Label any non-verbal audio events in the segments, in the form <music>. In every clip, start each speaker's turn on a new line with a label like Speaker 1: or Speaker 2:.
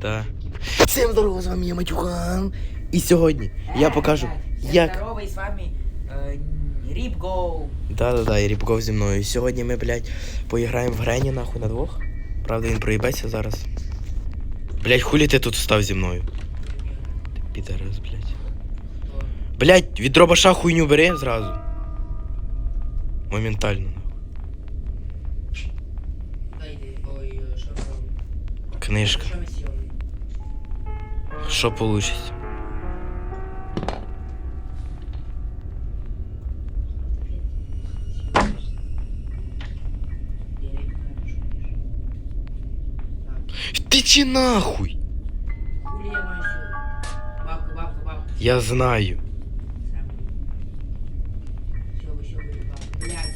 Speaker 1: Та. Всім здорово, з вами я Матюхан. І сьогодні я покажу, як.
Speaker 2: здорово, и с вами э, Рипгоу.
Speaker 1: Да-да-да, і Рібков зі мною. Сьогодні ми, блядь, поіграємо в Грені нахуй на двох. Правда, він проїбеться зараз. Блядь, хулі ти тут став зі мною? Ти підарас, блядь. Блядь, від дробаша хуйню бери зразу. Моментально. нахуй. Книжка.
Speaker 2: Что мы съемные?
Speaker 1: Що получиться? Ти чи нахуй?
Speaker 2: Хули я мою силу? Бабка, бабка, бабка.
Speaker 1: Я знаю.
Speaker 2: Сёбы, сёбы, бабка. Блядь.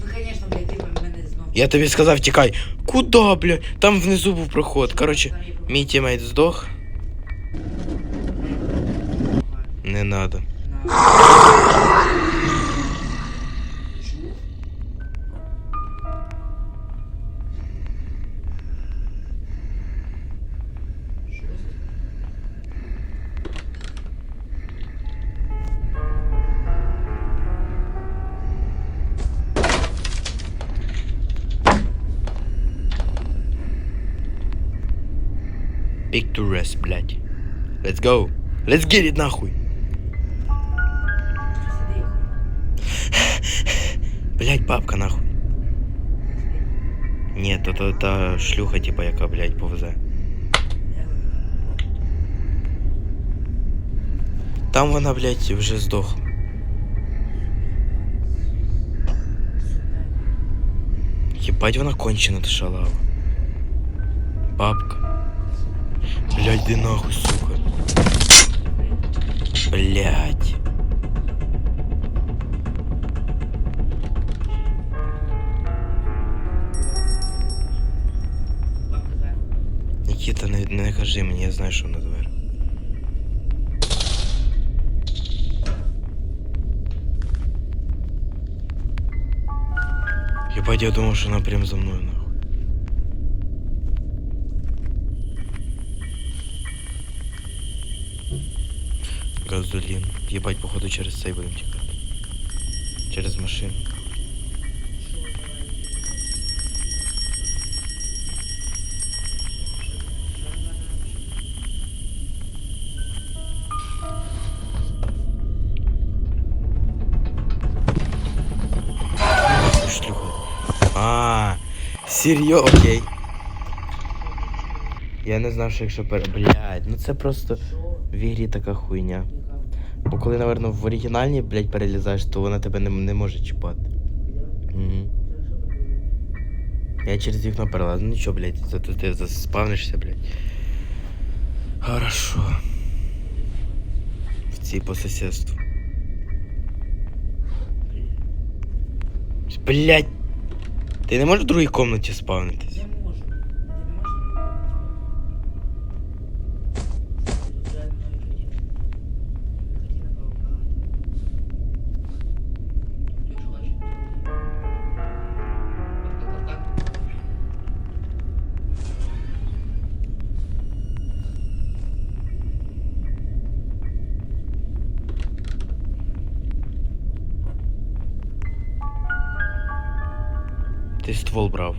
Speaker 2: Ну, конечно, блядь, ты по мене знов.
Speaker 1: Я тобі сказав, тікай. Куда, блядь? Там внизу був проход. Коротше, мій тімейт здох. Не надо. Big to rest, блядь. Let's go. Let's get it нахуй. Блядь, бабка нахуй. Ні, то, то та шлюха, типа, яка, блядь, повезе. Там вона, блядь, вже здохла. Єбать вона кончена та шалава. Бабка. Блядь, де нахуй, сука. Блядь. Нікіта, не, не кажи мені, я знаю, що вона двері. Єбать, я думав, що вона прям за мною нахуй. Газолін. Єбать, походу через цей будемо тікати. Через машину. Серйозно, окей. Я не знав, що якщо пер... Блядь, ну це просто в ігрі така хуйня. Бо коли, напевно, в оригінальній, блядь, перелізаєш, то вона тебе не, не може чіпати. Угу. Я через вікно перелазу. Ну нічого, блядь, зато ти заспавнишся, блядь. Хорошо. В цій по сусідству. Блядь. Ти не можеш в другій комнаті спавнитись? Ствол брав.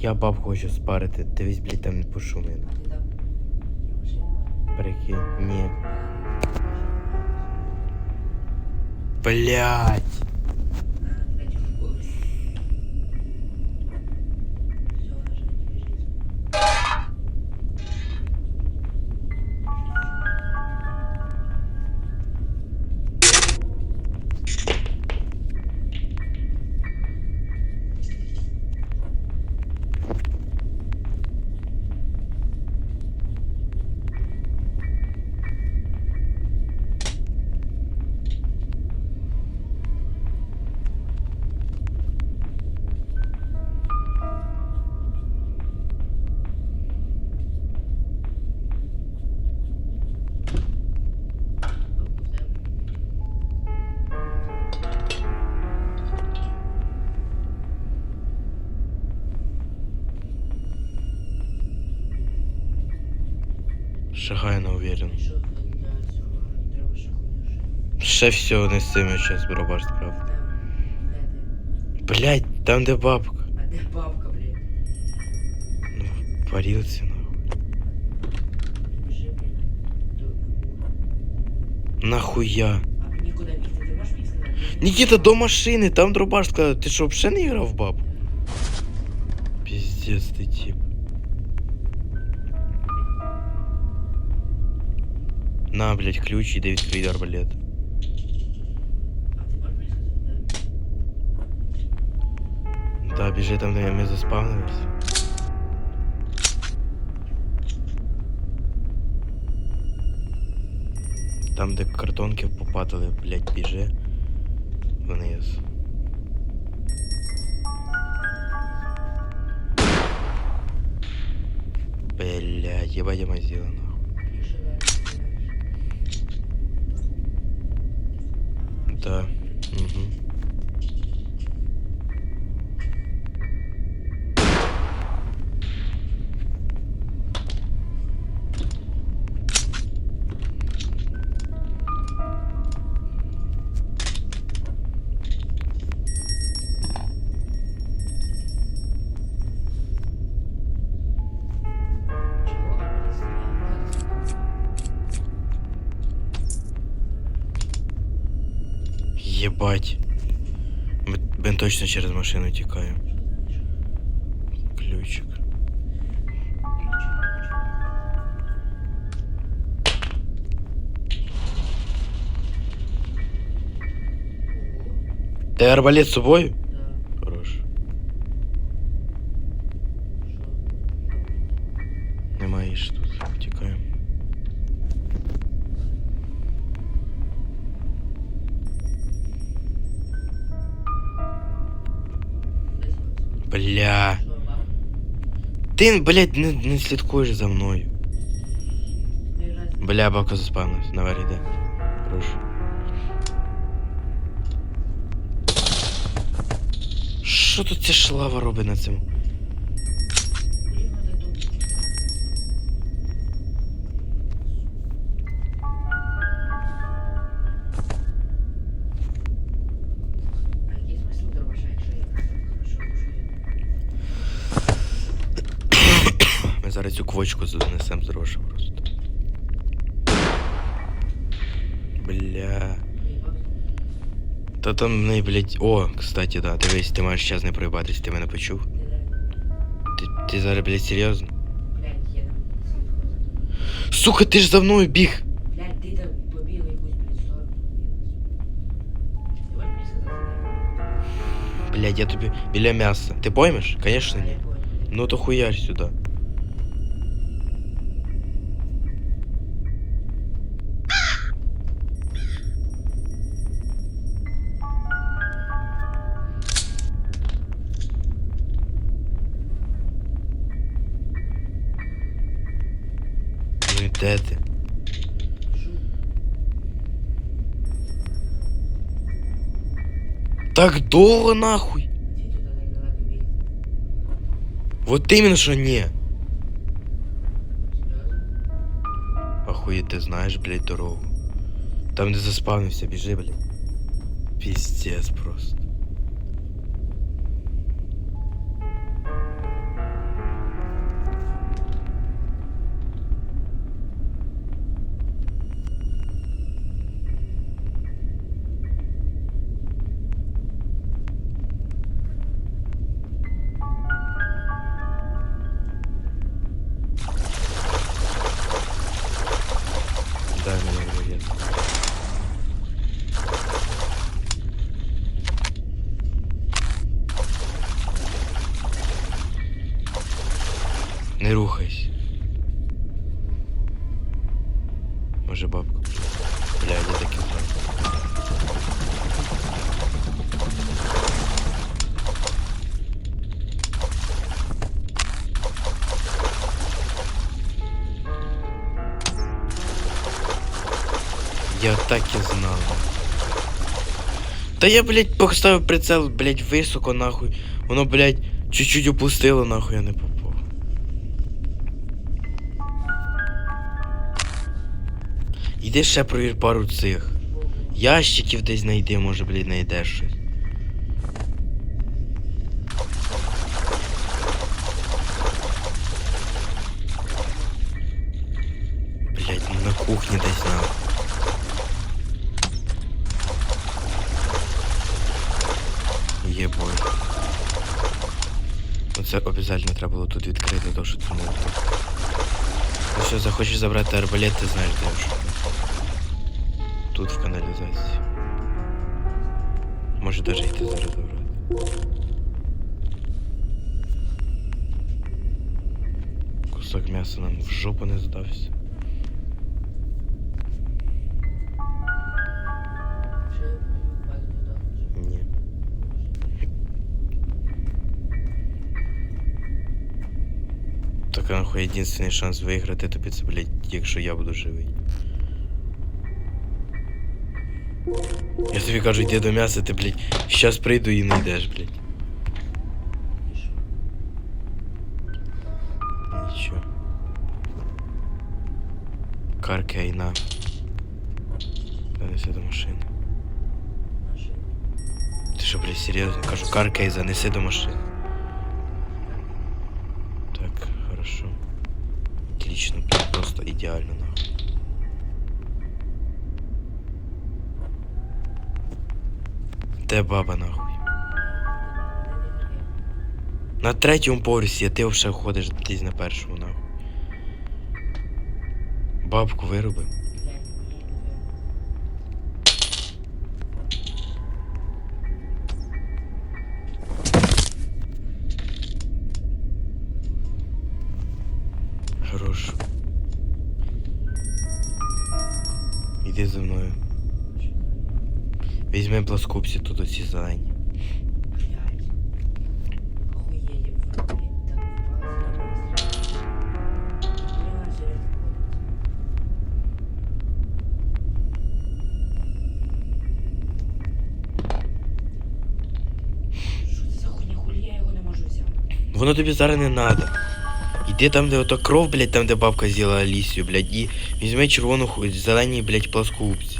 Speaker 1: Я баб хочу спарити. Дивись, блядь, там не пошуми. Прикинь. Ні. Блядь. Шагаю на уверен.
Speaker 2: Що для цього треба ще хуйня?
Speaker 1: Ще все не з цими час барабаш справ.
Speaker 2: Де? Де ти?
Speaker 1: Блять, там де бабка.
Speaker 2: А де бабка, блядь?
Speaker 1: Ну, в парилці, нахуй.
Speaker 2: Біжи, блядь. До- на кухню.
Speaker 1: Нахуя?
Speaker 2: А мені куди бігти? Ти можеш мені сказати?
Speaker 1: Нікіта, до машини, там дробаш сказав. Ти що, взагалі не грав в бабку? Піздець ти тип. На, блядь, ключ, іди відкрий арбалет.
Speaker 2: А ти можеш мені сказати? Де?
Speaker 1: Да, біжи там, де ми заспавнились. Там, де картонки попадали, блядь, біжи. Вниз. Блядь, ебать я мазила, нахуй. Ебать. Б- Бен точно через машину тікає. Ключик. Ти арбалет з собою? Ти, блядь, не, не слідкуєш за мною. Бля, бабка заспавнилась. Давай, йде. Хорош. Що тут ця шлава робить на цьому? там не, блядь. О, кстати, да. Дивись, ти маєш час не проїбатись, ти мене почув.
Speaker 2: Ти де?
Speaker 1: Ти, ти зараз, блядь, серйозно?
Speaker 2: Блядь, я там слідкую.
Speaker 1: Сука, ти ж за мною біг!
Speaker 2: Блядь, ти там побіг в якусь блядь, сторону. Ти можеш мені сказати, де?
Speaker 1: Блядь, я тобі біля м'яса. Ти поймеш? Конечно
Speaker 2: А, я
Speaker 1: ні.
Speaker 2: понял, блядь.
Speaker 1: Ну то хуярь сюди. Так долго нахуй! Вот именно что
Speaker 2: не.
Speaker 1: Охуеть, ты знаешь, блядь, дорогу. Там где заспавнился, бежи, блядь. Пиздец просто. Так і знав. Та я, блядь, поставив прицел, блядь, високо, нахуй. Воно, блядь, чуть-чуть опустило, нахуй, я не попав. Іди ще провір пару цих. Ящиків десь знайди, може, блядь, знайдеш щось. Оце обов'язково треба було тут відкрити, то що це. Ну захочеш забрати арбалет, ти знаєш, де що. Тут в каналізації. Може даже йти зараз забрати. Кусок м'яса нам в жопу не здався. Так нахуй єдиний шанс виграти тобі це, блядь, якщо я буду живий. Я тобі кажу, йди до м'яса, ти, блядь, щас прийду і не йдеш, блядь. Нічого. Каркай. Занеси до машини. Ти що, блядь, серйозно? Кажу, каркай, занеси до машини. Так, хорошо. Отлично, блядь, просто ідеально, нахуй. Де баба, нахуй? На третьому поверсі, а ти вже ходиш десь на першому, нахуй. Бабку вироби. Іди за мною. Візьми плоскупці тут оці зелені. Воно тобі зараз не надо. Іди там, де ото кров, блядь, там, де бабка з'їла Алісію, блядь, і візьми червону ху... зелені, блядь, плоскупці.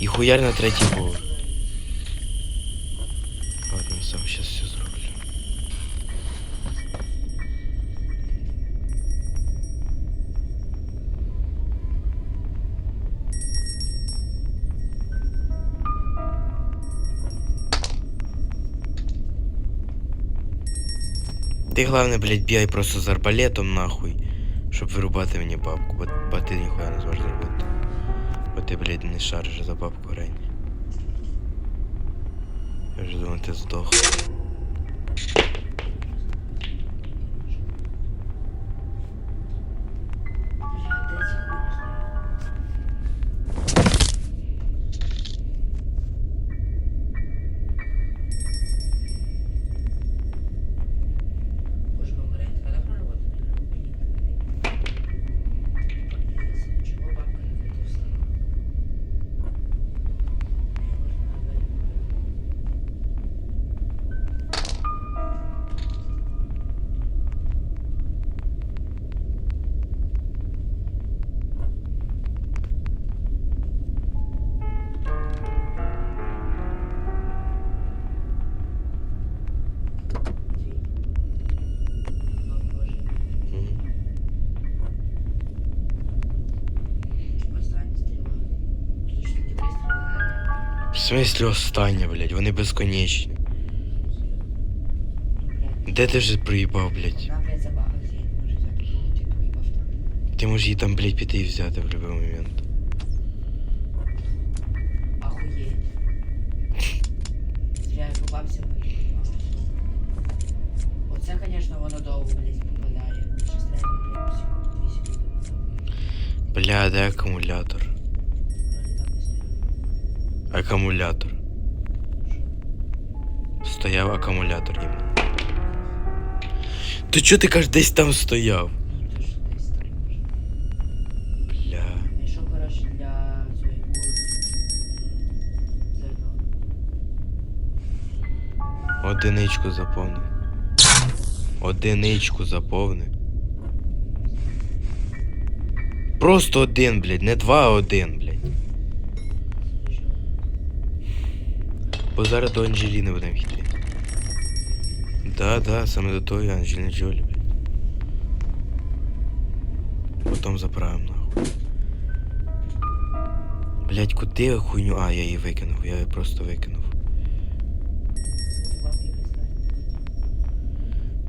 Speaker 1: І хуяр на третій поверх. Ти головне, блядь, бігай просто з арбалетом нахуй, щоб вирубати мені бабку, бо, бо ти ніхуя не зможеш зробити. Бо ти, блядь, не шариш за бабку рень. Я вже думаю, ти здох. Смислі остання, блядь, вони безконечні. Де ти вже приїбав, блядь?
Speaker 2: Твої повтори.
Speaker 1: Ти можеш її там, блядь, піти і взяти в будь-який момент. Акумулятор. Стояв акумулятор іменно. Ти чого ти кажеш, десь там стояв? Бля.
Speaker 2: І що, коротше, для цієї кури?
Speaker 1: Одиничку заповни. Одиничку заповни. Просто один, блядь, не два, а один, блядь.
Speaker 2: Ти що?
Speaker 1: Бо зараз до Анджеліни будемо йти. Да, да, саме до тої Анджеліни Джолі. Потім заправимо нахуй. Блядь, куди я хуйню? А, я її викинув, я її просто викинув.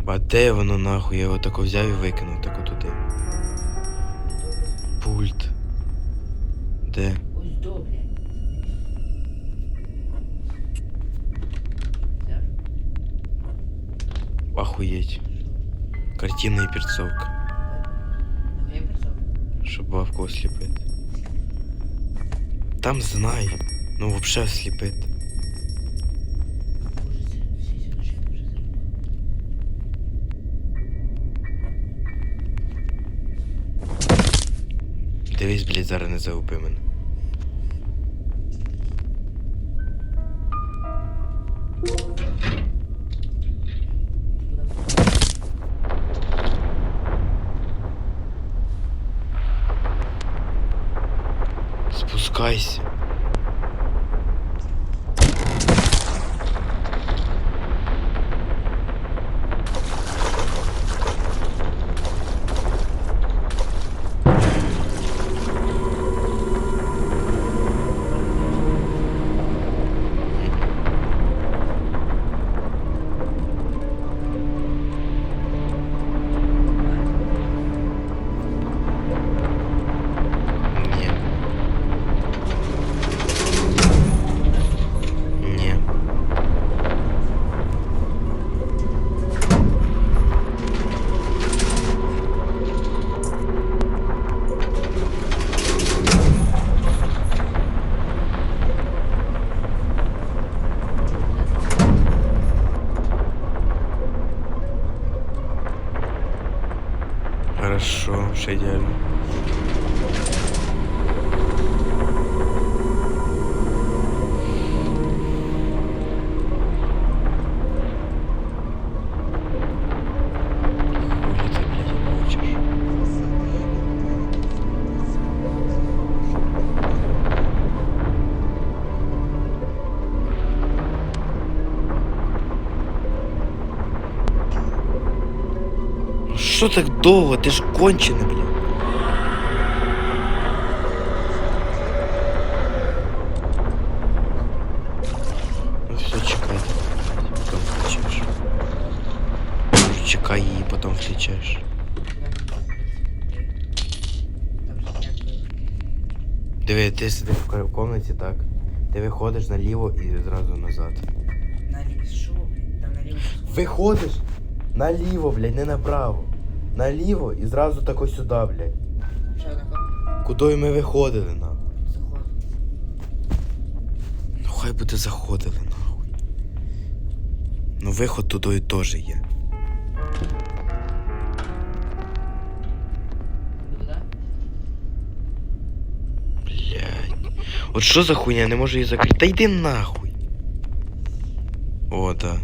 Speaker 1: А де воно нахуй? Я його тако взяв і викинув тако туди. Пульт. Де?
Speaker 2: Ось до, блядь. Взяв?
Speaker 1: Охуєть. Картина і перцовка.
Speaker 2: Нахуя присов?
Speaker 1: Щоб бабку осліпити. Там знай. Ну вообще осліпити.
Speaker 2: Боже, це всі ці ночі вже зробив.
Speaker 1: Дивись, блядь, зараз не загуби мене. Що так довго? Ти ж кончений, блядь. Ну все, чекай. Потом включаешь. Може, Чекай її, потім включаєш.
Speaker 2: Там же як
Speaker 1: Диви, ти сидиш в ка- в комнаті, так? Ти виходиш наліво і зразу назад.
Speaker 2: Наліво, що, блядь? Там наліво.
Speaker 1: Виходиш наліво, блядь, не направо. Наліво і зразу тако сюди, блядь.
Speaker 2: Що, тако?
Speaker 1: Кудою ми виходили, нахуй.
Speaker 2: Заход.
Speaker 1: Ну хай буде заходили, нахуй. Ну виход туди теж є. Блядь. От що за хуйня, я не можу її закрити. Та йди нахуй. О, да.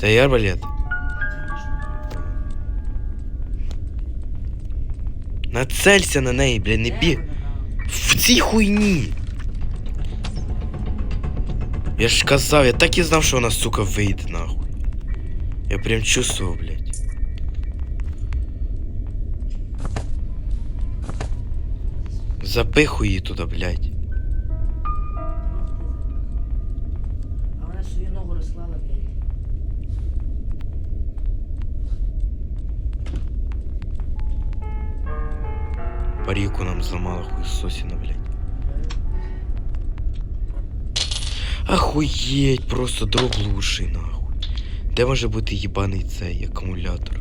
Speaker 1: Це є арбалет? Нацелься на неї, бля, не бі. В цій хуйні. Я ж казав, я так і знав, що вона, сука, вийде нахуй. Я прям чувствував, блядь. Запихуй її туди, блядь. Парівку нам взломала хуй сосина, блядь. Охуєть, просто друг лучший, нахуй. Де може бути їбаний цей акумулятор?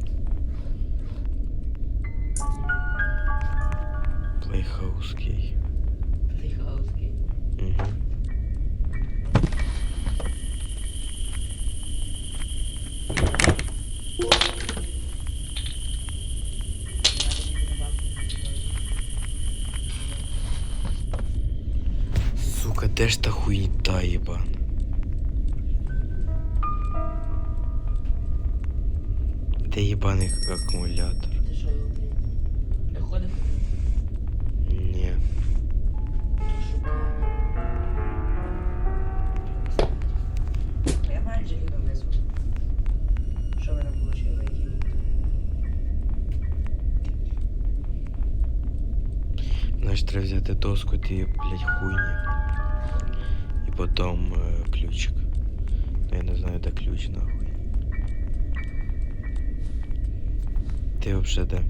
Speaker 1: Playhouse кей. Де ж та хуїта єба? Де єбаний акумулятор?
Speaker 2: Ти що його Не? Ні. Я менеджерів везу. Що ви нам отримали?
Speaker 1: Значить, треба взяти доску, ті, блядь, хуйні. І потім е, ключик. Ну, я не знаю, де ключ, нахуй. Ти вообще де?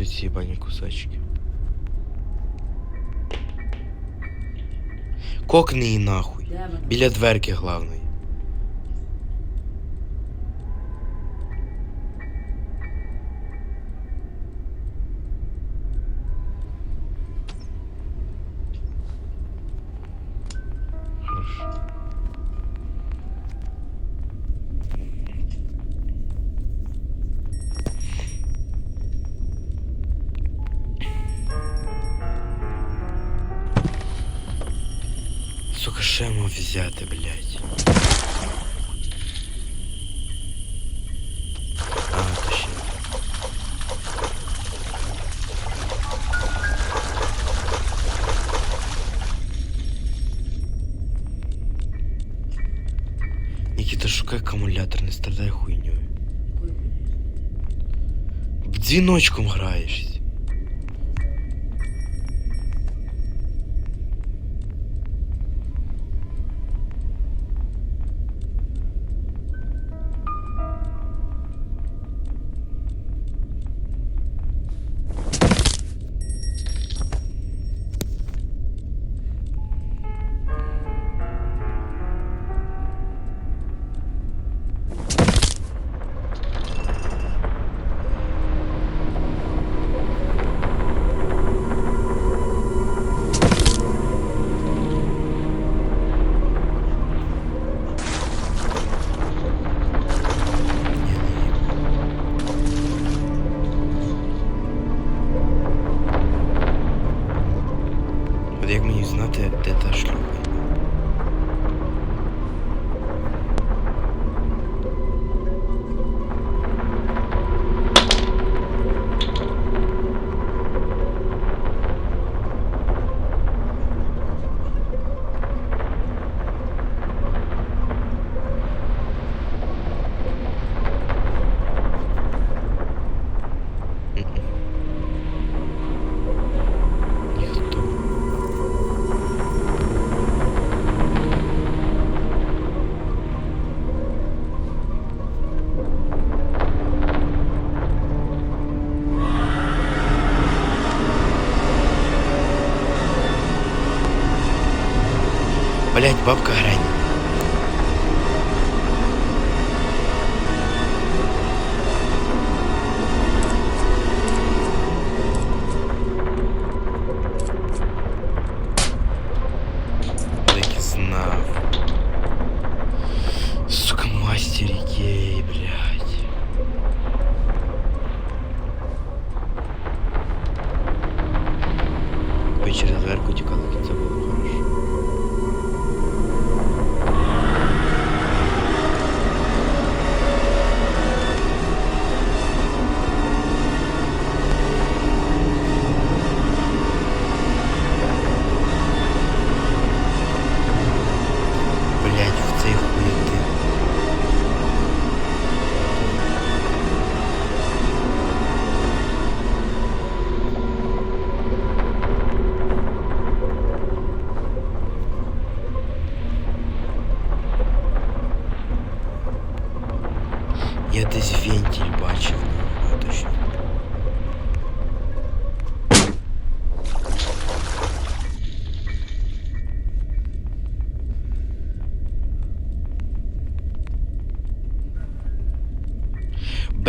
Speaker 1: Ось ці ебані кусачки. Кокни її нахуй. Біля дверки главної. Нікіта, шукай акумулятор, не страдай хуйньою. Дзвіночком граєшся. Блять, бабка грань.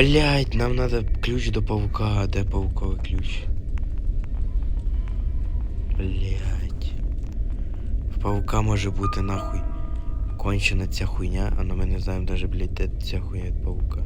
Speaker 1: Блять, нам надо ключ до паука, де пауковий ключ? Блять. В паука може бути нахуй кончена ця хуйня, а но ми не знаємо даже, блять, де ця хуйня від паука.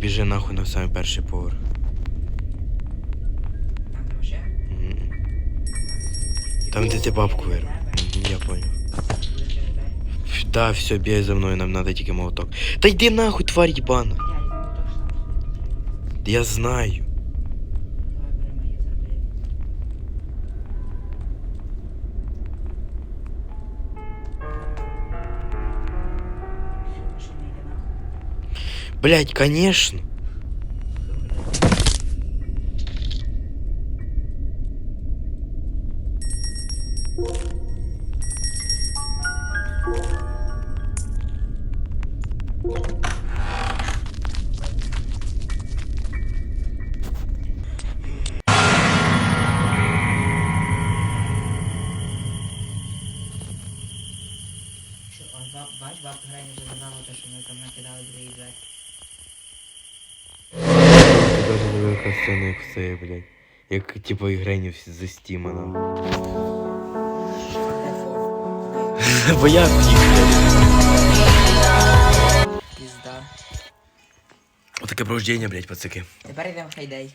Speaker 1: Прибіжи нахуй на самий перший поверх.
Speaker 2: Там де.
Speaker 1: Ти бабку вирв. Я понял. Да, все, бігай за мною, нам надо тільки молоток. Та йди нахуй, тварь ебана. Я знаю. Блять, конечно. Як типу ігрені зі за стіма. <laughs> Бо я втік.
Speaker 2: Пізда.
Speaker 1: Отаке провождення, блять, пацаки.
Speaker 2: Тепер йдемо в хайдей.